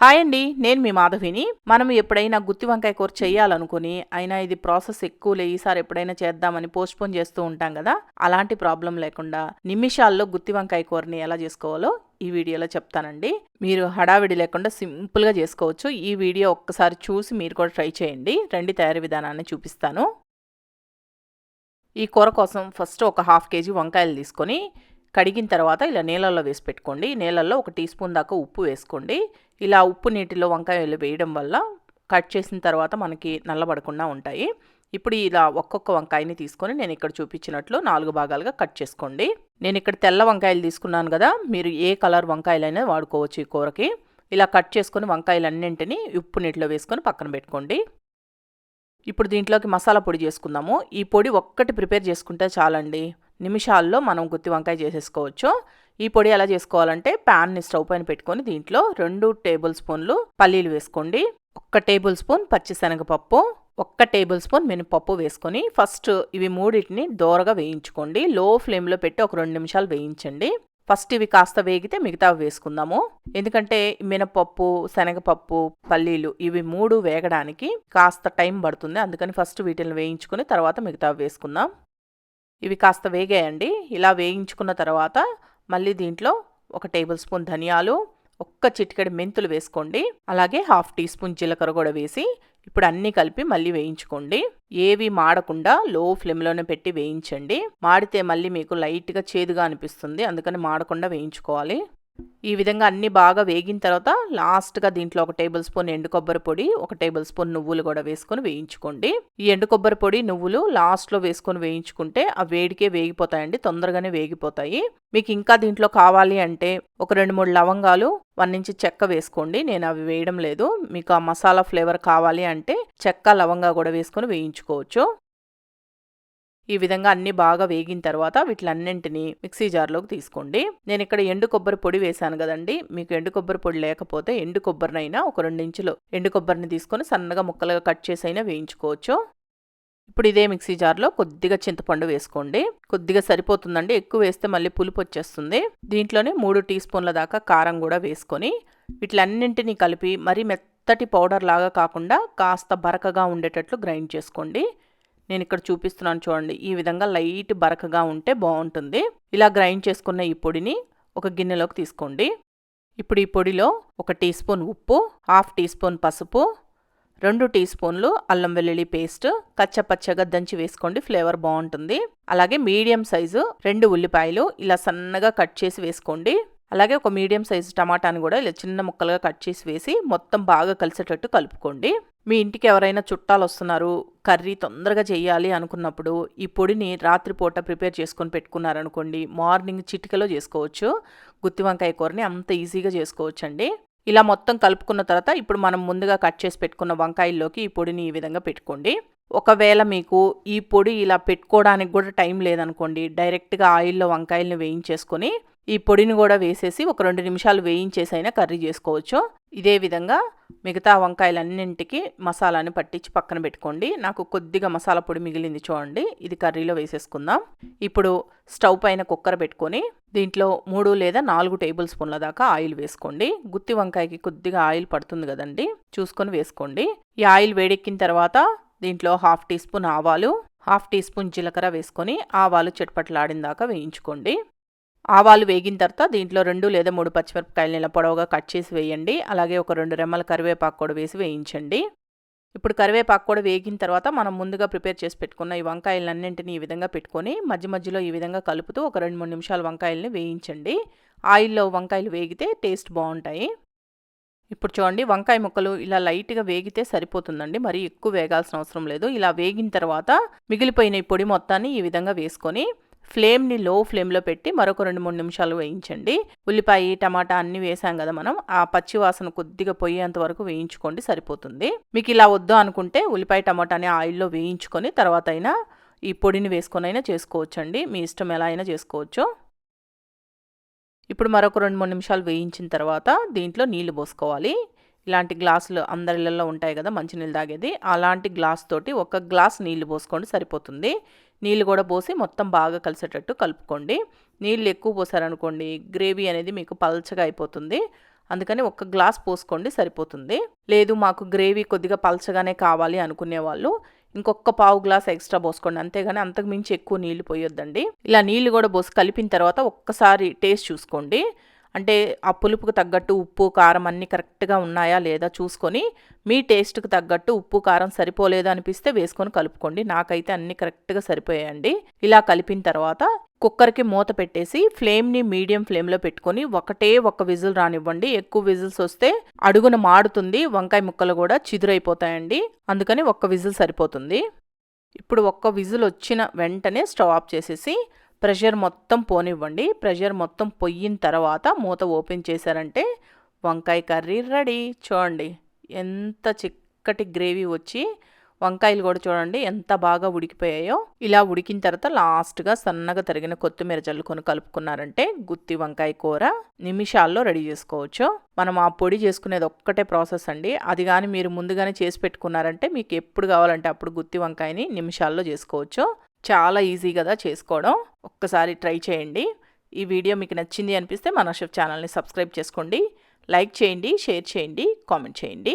Hi అండి నేను మీ మాధవిని. మనం ఎప్పుడైనా గుత్తి వంకాయ కూర చేయాలనుకుని అయినా ఇది ప్రాసెస్ ఎక్కువలే ఈసారి ఎప్పుడైనా చేద్దామని పోస్ట్పోన్ చేస్తూ ఉంటాం కదా అలాంటి ప్రాబ్లం లేకుండా నిమిషాల్లో గుత్తి వంకాయ కూరని ఎలా చేసుకోవాలో ఈ వీడియోలో చెప్తానండి. మీరు హడావిడి లేకుండా సింపుల్గా చేసుకోవచ్చు. ఈ వీడియో ఒక్కసారి చూసి మీరు కూడా ట్రై చేయండి. రండి తయారీ విధానాన్ని చూపిస్తాను. ఈ కూర కోసం ఫస్ట్ ఒక హాఫ్ కేజీ వంకాయలు తీసుకొని కడిగిన తర్వాత ఇలా నీళ్ళల్లో వేసి పెట్టుకోండి. నీళ్ళల్లో ఒక టీ స్పూన్ దాకా ఉప్పు వేసుకోండి. ఇలా ఉప్పు నీటిలో వంకాయలు వేయడం వల్ల కట్ చేసిన తర్వాత మనకి నల్లబడకుండా ఉంటాయి. ఇప్పుడు ఇలా ఒక్కొక్క వంకాయని తీసుకొని నేను ఇక్కడ చూపించినట్లు నాలుగు భాగాలుగా కట్ చేసుకోండి. నేను ఇక్కడ తెల్ల వంకాయలు తీసుకున్నాను కదా మీరు ఏ కలర్ వంకాయలైనా వాడుకోవచ్చు ఈ కూరకి. ఇలా కట్ చేసుకొని వంకాయలన్నింటినీ ఉప్పు నీటిలో వేసుకొని పక్కన పెట్టుకోండి. ఇప్పుడు దీంట్లోకి మసాలా పొడి చేసుకుందాము. ఈ పొడి ఒక్కటి ప్రిపేర్ చేసుకుంటే చాలండి. నిమిషాల్లో మనం గుత్తి వంకాయ చేసేసుకోవచ్చు. ఈ పొడి ఎలా చేసుకోవాలంటే ప్యాన్ని స్టవ్ పైన పెట్టుకొని దీంట్లో రెండు టేబుల్ స్పూన్లు పల్లీలు వేసుకోండి. ఒక్క టేబుల్ స్పూన్ పచ్చిశనగపప్పు ఒక్క టేబుల్ స్పూన్ మినపప్పు వేసుకొని ఫస్ట్ ఇవి మూడింటిని దోరగా వేయించుకోండి. లో ఫ్లేమ్లో పెట్టి ఒక రెండు నిమిషాలు వేయించండి. ఫస్ట్ ఇవి కాస్త వేగితే మిగతా వేసుకుందాము. ఎందుకంటే మినపప్పు శనగపప్పు పల్లీలు ఇవి మూడు వేగడానికి కాస్త టైం పడుతుంది. అందుకని ఫస్ట్ వీటిని వేయించుకుని తర్వాత మిగతా వేసుకుందాం. ఇవి కాస్త వేగాయండి. ఇలా వేయించుకున్న తర్వాత మళ్ళీ దీంట్లో ఒక టేబుల్ స్పూన్ ధనియాలు ఒక్క చిటికెడు మెంతులు వేసుకోండి. అలాగే హాఫ్ టీ స్పూన్ జీలకర్ర కూడా వేసి ఇప్పుడు అన్నీ కలిపి మళ్ళీ వేయించుకోండి. ఏవి మాడకుండా లో ఫ్లేమ్లోనే పెట్టి వేయించండి. మాడితే మళ్ళీ మీకు లైట్గా చేదుగా అనిపిస్తుంది. అందుకని మాడకుండా వేయించుకోవాలి. ఈ విధంగా అన్ని బాగా వేగిన తర్వాత లాస్ట్గా దీంట్లో ఒక టేబుల్ స్పూన్ ఎండు కొబ్బరి పొడి ఒక టేబుల్ స్పూన్ నువ్వులు కూడా వేసుకొని వేయించుకోండి. ఈ ఎండు కొబ్బరి పొడి నువ్వులు లాస్ట్లో వేసుకొని వేయించుకుంటే ఆ వేడికే వేగిపోతాయండి తొందరగానే వేగిపోతాయి. మీకు ఇంకా దీంట్లో కావాలి అంటే ఒక రెండు మూడు లవంగాలు వన్ నుంచి చెక్క వేసుకోండి నేను అవి వేయడం లేదు. మీకు ఆ మసాలా ఫ్లేవర్ కావాలి అంటే చెక్క లవంగా కూడా వేసుకొని వేయించుకోవచ్చు. ఈ విధంగా అన్ని బాగా వేగిన తర్వాత వీటిలన్నింటినీ మిక్సీ జార్లోకి తీసుకోండి. నేను ఇక్కడ ఎండు కొబ్బరి పొడి వేశాను కదండి. మీకు ఎండు కొబ్బరి పొడి లేకపోతే ఎండు కొబ్బరినైనా ఒక రెండు ఇంచులు ఎండు కొబ్బరిని తీసుకొని సన్నగా ముక్కలుగా కట్ చేసి అయినా వేయించుకోవచ్చు. ఇప్పుడు ఇదే మిక్సీ జార్లో కొద్దిగా చింతపండు వేసుకోండి. కొద్దిగా సరిపోతుందండి. ఎక్కువ వేస్తే మళ్ళీ పులుపు వచ్చేస్తుంది. దీంట్లోనే మూడు టీ స్పూన్ల దాకా కారం కూడా వేసుకొని వీటిలన్నింటినీ కలిపి మరీ మెత్తటి పౌడర్ లాగా కాకుండా కాస్త బరకగా ఉండేటట్లు గ్రైండ్ చేసుకోండి. నేను ఇక్కడ చూపిస్తున్నాను చూడండి. ఈ విధంగా లైట్ బరకగా ఉంటే బాగుంటుంది. ఇలా గ్రైండ్ చేసుకున్న ఈ పొడిని ఒక గిన్నెలోకి తీసుకోండి. ఇప్పుడు ఈ పొడిలో ఒక టీ స్పూన్ ఉప్పు హాఫ్ టీ స్పూన్ పసుపు రెండు టీ స్పూన్లు అల్లం వెల్లుల్లి పేస్ట్ కచ్చపచ్చగా దంచి వేసుకోండి ఫ్లేవర్ బాగుంటుంది. అలాగే మీడియం సైజు రెండు ఉల్లిపాయలు ఇలా సన్నగా కట్ చేసి వేసుకోండి. అలాగే ఒక మీడియం సైజు టమాటాని కూడా ఇలా చిన్న ముక్కలుగా కట్ చేసి వేసి మొత్తం బాగా కలిసేటట్టు కలుపుకోండి. మీ ఇంటికి ఎవరైనా చుట్టాలు వస్తున్నారు కర్రీ తొందరగా చేయాలి అనుకున్నప్పుడు ఈ పొడిని రాత్రిపూట ప్రిపేర్ చేసుకొని పెట్టుకున్నారనుకోండి మార్నింగ్ చిటికలో చేసుకోవచ్చు. గుత్తి వంకాయ కూరని అంత ఈజీగా చేసుకోవచ్చు అండి ఇలా మొత్తం కలుపుకున్న తర్వాత ఇప్పుడు మనం ముందుగా కట్ చేసి పెట్టుకున్న వంకాయల్లోకి ఈ పొడిని ఈ విధంగా పెట్టుకోండి. ఒకవేళ మీకు ఈ పొడి ఇలా పెట్టుకోవడానికి కూడా టైం లేదనుకోండి డైరెక్ట్గా ఆయిల్లో వంకాయలను వేయించేసుకొని ఈ పొడిని కూడా వేసేసి ఒక రెండు నిమిషాలు వేయించేసైనా కర్రీ చేసుకోవచ్చు. ఇదే విధంగా మిగతా వంకాయలన్నింటికి మసాలాని పట్టించి పక్కన పెట్టుకోండి. నాకు కొద్దిగా మసాలా పొడి మిగిలింది చూడండి. ఇది కర్రీలో వేసేసుకుందాం. ఇప్పుడు స్టవ్ పైన కుక్కర్ పెట్టుకొని దీంట్లో మూడు లేదా నాలుగు టేబుల్ స్పూన్ల దాకా ఆయిల్ వేసుకోండి. గుత్తి వంకాయకి కొద్దిగా ఆయిల్ పడుతుంది కదండి. చూసుకొని వేసుకోండి. ఈ ఆయిల్ వేడెక్కిన తర్వాత దీంట్లో హాఫ్ టీ స్పూన్ ఆవాలు హాఫ్ టీ స్పూన్ జీలకర్ర వేసుకొని ఆవాలు చెట్పట్లాడిన దాకా వేయించుకోండి. ఆవాలు వేగిన తర్వాత దీంట్లో రెండు లేదా మూడు పచ్చిమిరపకాయలు ఇలా పొడవుగా కట్ చేసి వేయండి. అలాగే ఒక రెండు రెమ్మల కరివేపాకు కూడా వేసి వేయించండి. ఇప్పుడు కరివేపాకు కూడా వేగిన తర్వాత మనం ముందుగా ప్రిపేర్ చేసి పెట్టుకున్న ఈ వంకాయలన్నింటినీ ఈ విధంగా పెట్టుకొని మధ్య మధ్యలో ఈ విధంగా కలుపుతూ ఒక రెండు మూడు నిమిషాలు వంకాయలని వేయించండి. ఆయిల్లో వంకాయలు వేగితే టేస్ట్ బాగుంటాయి. ఇప్పుడు చూడండి వంకాయ ముక్కలు ఇలా లైట్గా వేగితే సరిపోతుందండి. మరి ఎక్కువ వేగాల్సిన అవసరం లేదు. ఇలా వేగిన తర్వాత మిగిలిపోయిన ఈ పొడి మొత్తాన్ని ఈ విధంగా వేసుకొని ఫ్లేమ్ని లో ఫ్లేమ్లో పెట్టి మరొక రెండు మూడు నిమిషాలు వేయించండి. ఉల్లిపాయ టమాటా అన్నీ వేసాం కదా మనం. ఆ పచ్చి వాసన కొద్దిగా పోయేంత వరకు వేయించుకోండి సరిపోతుంది. మీకు ఇలా వద్దు అనుకుంటే ఉల్లిపాయ టమాటాని ఆయిల్లో వేయించుకొని తర్వాత అయినా ఈ పొడిని వేసుకొని అయినా చేసుకోవచ్చండి. మీ ఇష్టం ఎలా అయినా చేసుకోవచ్చు. ఇప్పుడు మరొక రెండు మూడు నిమిషాలు వేయించిన తర్వాత దీంట్లో నీళ్ళు పోసుకోవాలి. ఇలాంటి గ్లాసులు అందరిళ్ళల్లో ఉంటాయి కదా మంచినీళ్ళు తాగేది. అలాంటి గ్లాస్ తోటి ఒక గ్లాస్ నీళ్ళు పోసుకోండి సరిపోతుంది. నీళ్ళు కూడా పోసి మొత్తం బాగా కలిసేటట్టు కలుపుకోండి. నీళ్ళు ఎక్కువ పోసారనుకోండి గ్రేవీ అనేది మీకు పల్చగా అయిపోతుంది. అందుకని ఒక గ్లాస్ పోసుకోండి సరిపోతుంది. లేదు మాకు గ్రేవీ కొద్దిగా పల్చగానే కావాలి అనుకునే వాళ్ళు ఇంకొక పావు గ్లాస్ ఎక్స్ట్రా పోసుకోండి. అంతేగాని అంతకు మించి ఎక్కువ నీళ్ళు పోయొద్దండి. ఇలా నీళ్ళు కూడా పోసి కలిపిన తర్వాత ఒక్కసారి టేస్ట్ చూసుకోండి. అంటే ఆ పులుపుకు తగ్గట్టు ఉప్పు కారం అన్నీ కరెక్ట్గా ఉన్నాయా లేదా చూసుకొని మీ టేస్ట్కి తగ్గట్టు ఉప్పు కారం సరిపోలేదు అనిపిస్తే వేసుకొని కలుపుకోండి. నాకైతే అన్ని కరెక్ట్గా సరిపోయాయండి. ఇలా కలిపిన తర్వాత కుక్కర్కి మూత పెట్టేసి ఫ్లేమ్ని మీడియం ఫ్లేమ్లో పెట్టుకొని ఒకటే ఒక విజిల్ రానివ్వండి. ఎక్కువ విజిల్స్ వస్తే అడుగున మాడుతుంది వంకాయ ముక్కలు కూడా చిదురైపోతాయండి. అందుకని ఒక్క విజిల్ సరిపోతుంది. ఇప్పుడు ఒక్క విజిల్ వచ్చిన వెంటనే స్టవ్ ఆఫ్ చేసేసి ప్రెషర్ మొత్తం పోనివ్వండి. ప్రెషర్ మొత్తం పొయ్యిన తర్వాత మూత ఓపెన్ చేశారంటే వంకాయ కర్రీ రెడీ. చూడండి ఎంత చిక్కటి గ్రేవీ వచ్చి వంకాయలు కూడా చూడండి ఎంత బాగా ఉడికిపోయాయో. ఇలా ఉడికిన తర్వాత లాస్ట్గా సన్నగా తరిగిన కొత్తిమీర చల్లుకొని కలుపుకున్నారంటే గుత్తి వంకాయ కూర నిమిషాల్లో రెడీ చేసుకోవచ్చు. మనం ఆ పొడి చేసుకునేది ఒక్కటే ప్రాసెస్ అండి. అది కానీ మీరు ముందుగానే చేసి పెట్టుకున్నారంటే మీకు ఎప్పుడు కావాలంటే అప్పుడు గుత్తి వంకాయని నిమిషాల్లో చేసుకోవచ్చు. చాలా ఈజీ కదా చేసుకోవడం. ఒక్కసారి ట్రై చేయండి. ఈ వీడియో మీకు నచ్చింది అనిపిస్తే మన షెఫ్ ఛానల్ని సబ్స్క్రైబ్ చేసుకోండి. లైక్ చేయండి షేర్ చేయండి కామెంట్ చేయండి.